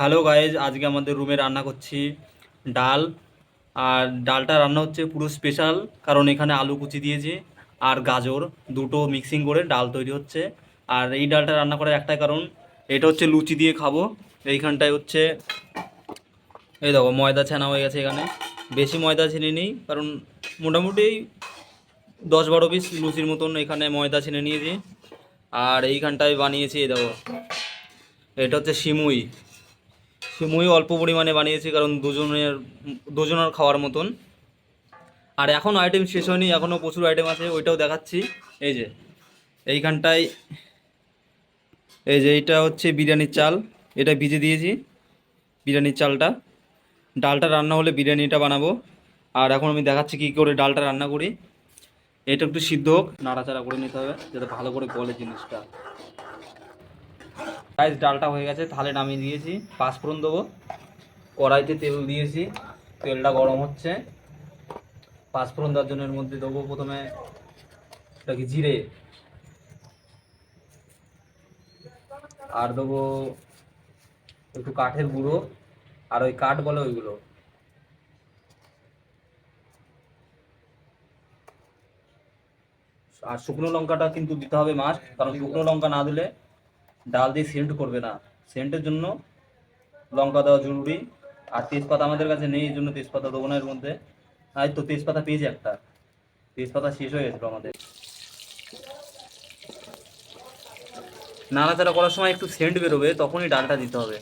Hello guys আজকে আমাদের রুমে রান্না করছি ডাল। আর ডালটা রান্না হচ্ছে পুরো স্পেশাল কারণ এখানে আলু কুচি দিয়েছি আর গাজর, দুটো মিক্সিং করে ডাল তৈরি হচ্ছে। আর এই ডালটা রান্না করার একটাই কারণ, এটা হচ্ছে লুচি দিয়ে খাব। এইখানটায় হচ্ছে, এই দেখো, ময়দা ছানা হয়ে গেছে এখানে। বেশি ময়দা ছেনে নিই, কারণ মোটামুটি দশ বারো পিস লুচির মতন এখানে ময়দা ছেনে নিয়েছি। আর এইখানটায় বানিয়েছি, এই দেখো, এটা হচ্ছে সিমুই। সিমুই অল্প পরিমাণে বানিয়েছি, কারণ দুজনের দুজনের খাওয়ার মতন। আর এখন আইটেম শেষ হয়নি এখনও প্রচুর আইটেম আছে, ওইটাও দেখাচ্ছি। এই যে, এইখানটায়, এই যে এইটা হচ্ছে বিরিয়ানির চাল, এটা ভিজে দিয়েছি, বিরিয়ানির চালটা। ডালটা রান্না হলে বিরিয়ানিটা বানাবো। আর এখন আমি দেখাচ্ছি কী করে ডালটা রান্না করি। এটা একটু সিদ্ধ হোক, নাড়াচাড়া করে নিতে হবে, যাতে ভালো করে গলে জিনিসটা। গাইস ডালটা হয়ে গেছে থালে নামিয়ে দিয়েছি পাঁচফোড়ন দেবো। কড়াইতে তেল দিয়েছি, তেলটা গরম হচ্ছে। পাঁচফোড়ন দেওয়ার জন্য এর মধ্যে দেবো প্রথমে এটা কি জিরে। আর দেবো একটু কাঠের গুঁড়ো, আর ওই কাঠ বলে ওইগুলো। আর শুকনো লঙ্কাটা কিন্তু দিতে হবে মাস্ট, কারণ শুকনো লঙ্কা না দিলে ডাল দিয়ে সেন্ট করবে না। সেন্টের জন্য লঙ্কা দেওয়া জরুরি। আর তেজপাতা আমাদের কাছে নেই, এই জন্য তেজপাতা দেবো না এর মধ্যে। আর তো তেজপাতা পেয়েছি একটা। তেজপাতা শেষ হয়ে গেছিল আমাদের। নাড়াচাড়া করার সময় একটু সেন্ট বেরোবে, তখনই ডালটা দিতে হবে।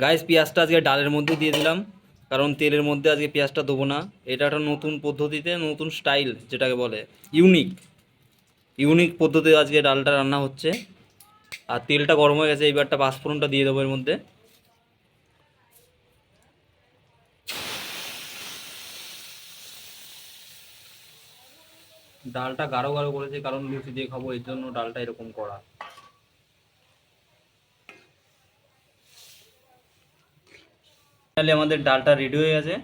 গাইস পেঁয়াজটা আজকে ডালের মধ্যে দিয়ে দিলাম। কারণ তেলের মধ্যে আজকে পেঁয়াজটা দেবো না। এটা একটা নতুন পদ্ধতিতে, নতুন স্টাইল, যেটাকে বলে, ইউনিক। ইউনিক পদ্ধতিতে আজকে ডালটা রান্না হচ্ছে। আর তেলটা গরম হয়ে গেছে, এইবারটা পাঁচফোড়নটা দিয়ে দেবো এর মধ্যে। ডালটা গাঢ় গাঢ় করেছে, কারণ লুচি দিয়ে খাব, এর জন্য ডালটা এরকম করা। আমাদের ডালটা রেডি হয়ে গেছে।